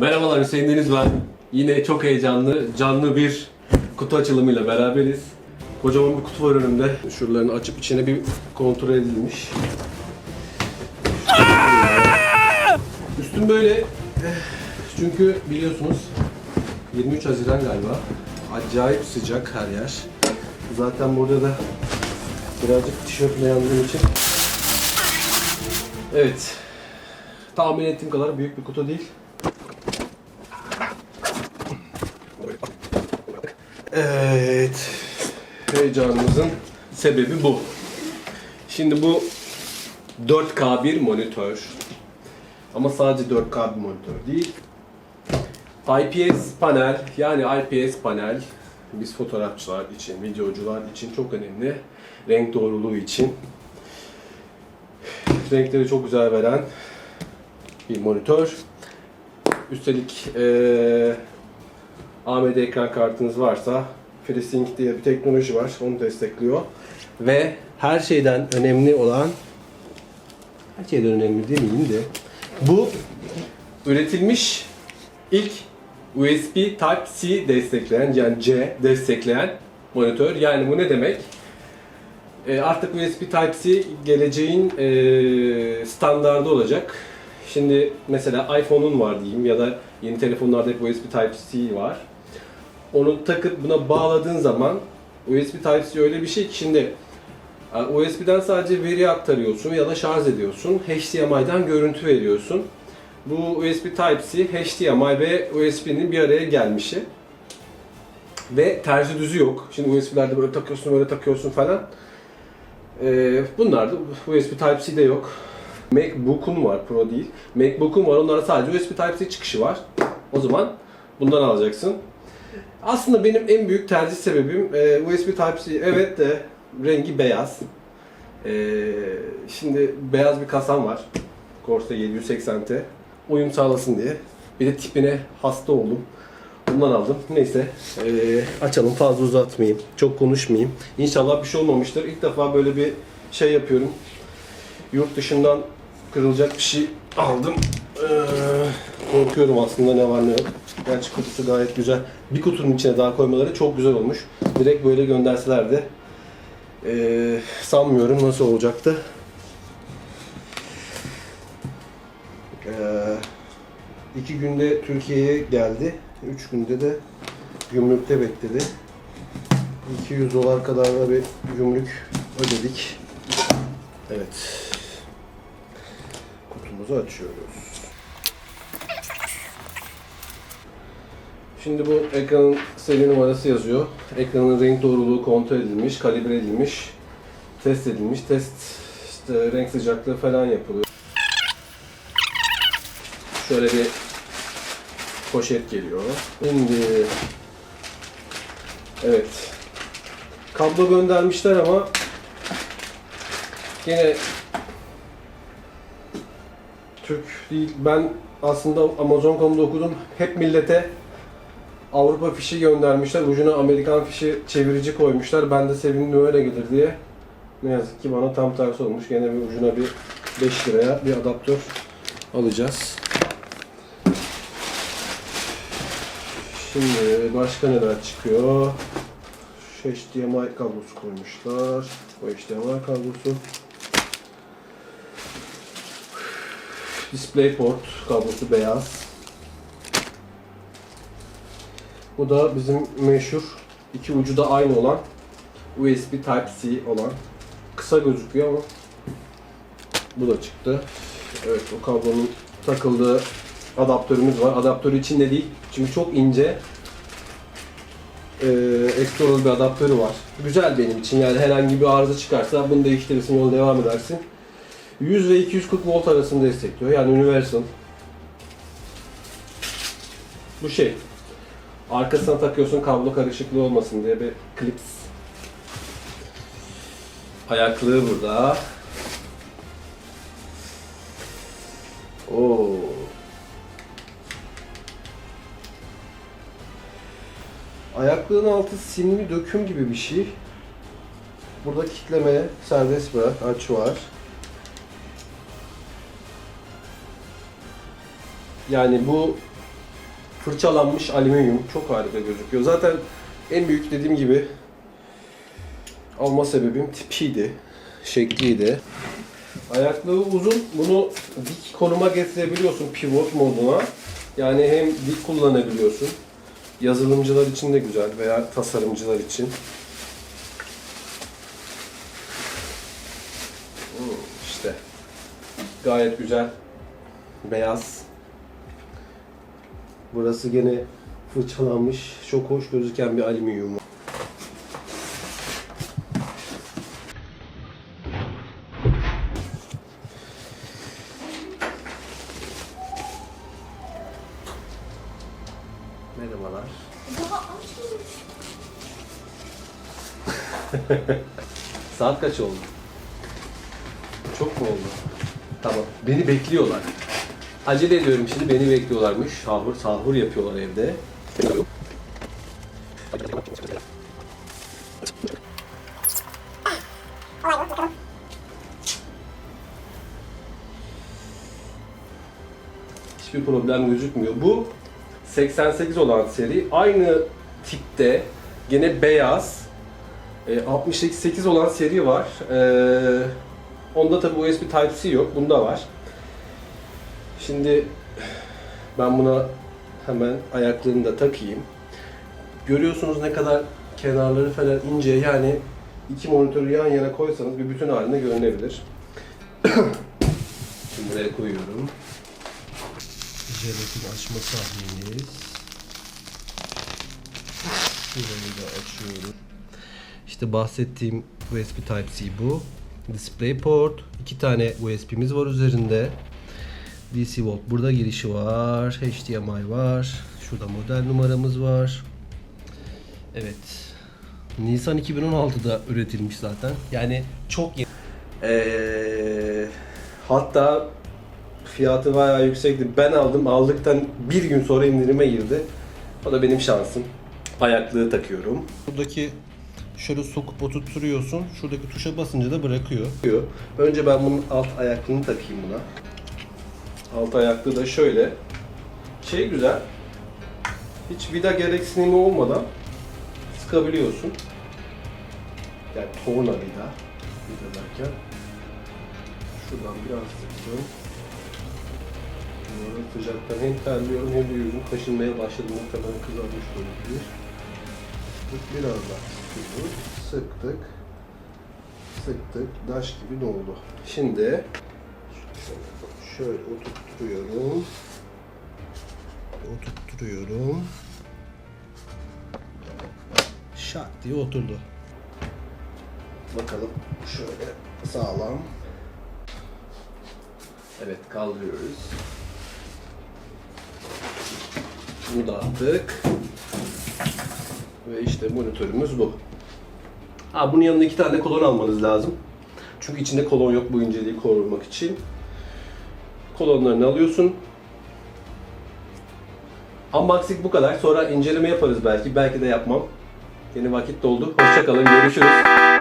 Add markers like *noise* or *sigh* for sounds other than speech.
Merhabalar Hüseyin Deniz ben. Yine çok heyecanlı, canlı bir kutu açılımıyla beraberiz. Kocaman bir kutu var önümde. Şuralarını açıp içine bir kontrol edilmiş. Üstüm böyle. Çünkü biliyorsunuz 23 Haziran galiba. Acayip sıcak her yer. Zaten burada da birazcık tişörtle yandığım için. Evet. Tahmin ettiğim kadar büyük bir kutu değil. Evet. Heyecanımızın sebebi bu. Şimdi bu 4K bir monitör. Ama sadece 4K bir monitör değil. IPS panel yani IPS panel biz fotoğrafçılar için, videocular için çok önemli. Renk doğruluğu için. Renkleri çok güzel veren bir monitör. Üstelik eee AMD ekran kartınız varsa FreeSync diye bir teknoloji var. Onu destekliyor. Ve her şeyden önemli olan her şeyden önemli demeyeyim de bu üretilmiş ilk USB Type-C destekleyen yani C destekleyen monitör. Yani bu ne demek? E, artık USB Type-C geleceğin e, standardı olacak. Şimdi mesela iPhone'un var diyeyim ya da yeni telefonlarda hep USB Type-C var. Onu takıp buna bağladığın zaman USB Type-C öyle bir şey ki şimdi e, USB'den sadece veri aktarıyorsun ya da şarj ediyorsun. HDMI'den görüntü veriyorsun. Bu USB Type-C, HDMI ve USB'nin bir araya gelmişi. Ve terzi düzü yok. Şimdi USB'lerde böyle takıyorsun, böyle takıyorsun falan. Ee, bunlar da USB Type-C'de yok. MacBook'un var, Pro değil. MacBook'un var, onlara sadece USB Type-C çıkışı var. O zaman bundan alacaksın. Aslında benim en büyük tercih sebebim e, USB Type-C. Evet de rengi beyaz. E, şimdi beyaz bir kasam var. Corsa 780T. Uyum sağlasın diye. Bir de tipine hasta oldum. Bundan aldım. Neyse e, açalım fazla uzatmayayım. Çok konuşmayayım. İnşallah bir şey olmamıştır. İlk defa böyle bir şey yapıyorum. Yurt dışından kırılacak bir şey aldım. Ee, korkuyorum aslında ne var ne yok. Gerçi kutusu gayet güzel. Bir kutunun içine daha koymaları çok güzel olmuş. Direkt böyle gönderseler de ee, sanmıyorum nasıl olacaktı. Ee, iki günde Türkiye'ye geldi. Üç günde de gümrükte bekledi. 200 dolar kadar da bir gümrük ödedik. Evet. Kutumuzu açıyoruz. Şimdi bu ekranın seri numarası yazıyor. Ekranın renk doğruluğu kontrol edilmiş, kalibre edilmiş, test edilmiş. Test işte renk sıcaklığı falan yapılıyor. Şöyle bir poşet geliyor. Şimdi evet kablo göndermişler ama yine Türk değil. Ben aslında Amazon.com'da okudum. Hep millete Avrupa fişi göndermişler. Ucuna Amerikan fişi çevirici koymuşlar. Ben de sevindim öyle gelir diye. Ne yazık ki bana tam tersi olmuş. Gene bir ucuna bir 5 liraya bir adaptör alacağız. Şimdi başka neler çıkıyor? Şu HDMI kablosu koymuşlar. Bu HDMI kablosu. DisplayPort kablosu beyaz. Bu da bizim meşhur iki ucu da aynı olan USB Type-C olan. Kısa gözüküyor ama bu da çıktı. Evet o kablonun takıldığı adaptörümüz var. Adaptörü içinde değil. Çünkü çok ince e, extra bir adaptörü var. Güzel benim için yani herhangi bir arıza çıkarsa bunu değiştirirsin yola devam edersin. 100 ve 240 volt arasında destekliyor. Yani universal. Bu şey. Arkasına takıyorsun kablo karışıklığı olmasın diye bir klips. Ayaklığı burada. Oo. Ayaklığın altı simli döküm gibi bir şey. Burada kitleme, serbest bırak, aç var. Yani bu fırçalanmış alüminyum. Çok harika gözüküyor. Zaten en büyük dediğim gibi alma sebebim tipiydi. Şekliydi. Ayaklığı uzun. Bunu dik konuma getirebiliyorsun pivot moduna. Yani hem dik kullanabiliyorsun. Yazılımcılar için de güzel veya tasarımcılar için. İşte gayet güzel. Beyaz. Burası gene fırçalanmış, çok hoş gözüken bir alüminyum. Merhabalar. Daha *laughs* açmamış. Saat kaç oldu? Çok mu oldu? Tamam. Beni bekliyorlar. Acele ediyorum şimdi beni bekliyorlarmış. Sahur, sahur yapıyorlar evde. Hiçbir problem gözükmüyor. Bu 88 olan seri. Aynı tipte gene beyaz e, 68 olan seri var. E, onda tabi USB Type-C yok. Bunda var. Şimdi ben buna hemen ayaklığını da takayım. Görüyorsunuz ne kadar kenarları falan ince. Yani iki monitörü yan yana koysanız bir bütün halinde görünebilir. *clears throat* Şimdi buraya koyuyorum. Jelatin açma sahnemiz. Şurayı da açıyorum. İşte bahsettiğim USB Type-C bu. DisplayPort. iki tane USB'miz var üzerinde. DC Volt burada girişi var. HDMI var. Şurada model numaramız var. Evet. Nisan 2016'da üretilmiş zaten. Yani çok yeni. Ee, hatta fiyatı bayağı yüksekti. Ben aldım. Aldıktan bir gün sonra indirime girdi. O da benim şansım. Ayaklığı takıyorum. Buradaki şöyle sokup oturtturuyorsun. Şuradaki tuşa basınca da bırakıyor. Önce ben bunun alt ayaklığını takayım buna. Alt ayaklığı da şöyle. Şey güzel. Hiç vida gereksinimi olmadan sıkabiliyorsun. Yani torna vida. Vida derken. Şuradan biraz sıktım. Sonra sıcaktan hem terliyorum hem de yüzüm kaşınmaya başladı. Muhtemelen kızarmış olabilir. Sıktık biraz daha sıktık. Sıktık. Sıktık. Daş gibi ne oldu? Şimdi şöyle oturtturuyorum. Oturtturuyorum. Şak diye oturdu. Bakalım şöyle sağlam. Evet kaldırıyoruz. Bunu da attık. Ve işte monitörümüz bu. Ha bunun yanına iki tane kolon almanız lazım. Çünkü içinde kolon yok bu inceliği korumak için. Kolonlarını alıyorsun. Unboxing bu kadar. Sonra inceleme yaparız belki. Belki de yapmam. Yeni vakit doldu. Hoşçakalın. Görüşürüz.